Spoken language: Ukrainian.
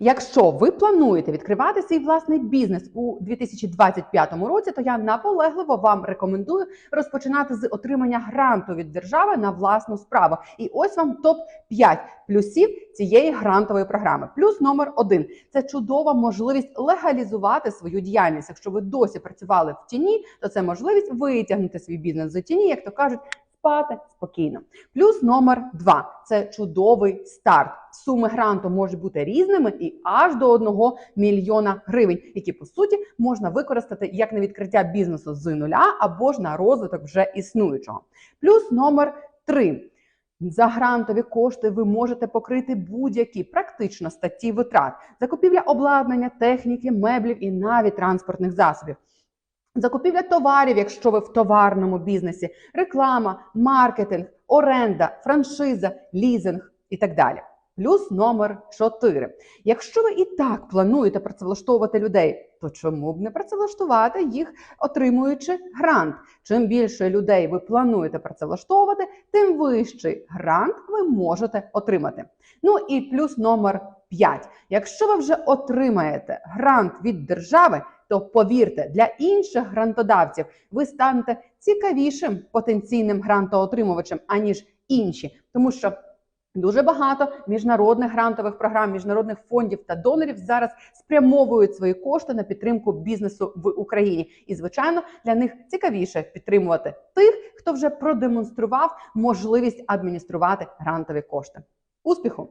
Якщо ви плануєте відкривати свій власний бізнес у 2025 році, то я наполегливо вам рекомендую розпочинати з отримання гранту від держави на власну справу. І ось вам топ 5 плюсів цієї грантової програми. Плюс номер один це чудова можливість легалізувати свою діяльність. Якщо ви досі працювали в тіні, то це можливість витягнути свій бізнес з тіні, як то кажуть. Спати спокійно. Плюс номер два це чудовий старт. Суми гранту можуть бути різними і аж до 1 мільйона гривень, які по суті можна використати як на відкриття бізнесу з нуля або ж на розвиток вже існуючого. Плюс номер три. За грантові кошти ви можете покрити будь-які практично статті витрат, закупівля обладнання, техніки, меблів і навіть транспортних засобів. Закупівля товарів, якщо ви в товарному бізнесі, реклама, маркетинг, оренда, франшиза, лізинг і так далі. Плюс номер 4. Якщо ви і так плануєте працевлаштовувати людей, то чому б не працевлаштувати їх, отримуючи грант? Чим більше людей ви плануєте працевлаштовувати, тим вищий грант ви можете отримати. Ну і плюс номер 5. Якщо ви вже отримаєте грант від держави, то повірте, для інших грантодавців ви станете цікавішим потенційним грантоотримувачем, аніж інші, тому що Дуже багато міжнародних грантових програм, міжнародних фондів та донорів зараз спрямовують свої кошти на підтримку бізнесу в Україні. І, звичайно, для них цікавіше підтримувати тих, хто вже продемонстрував можливість адмініструвати грантові кошти. Успіху!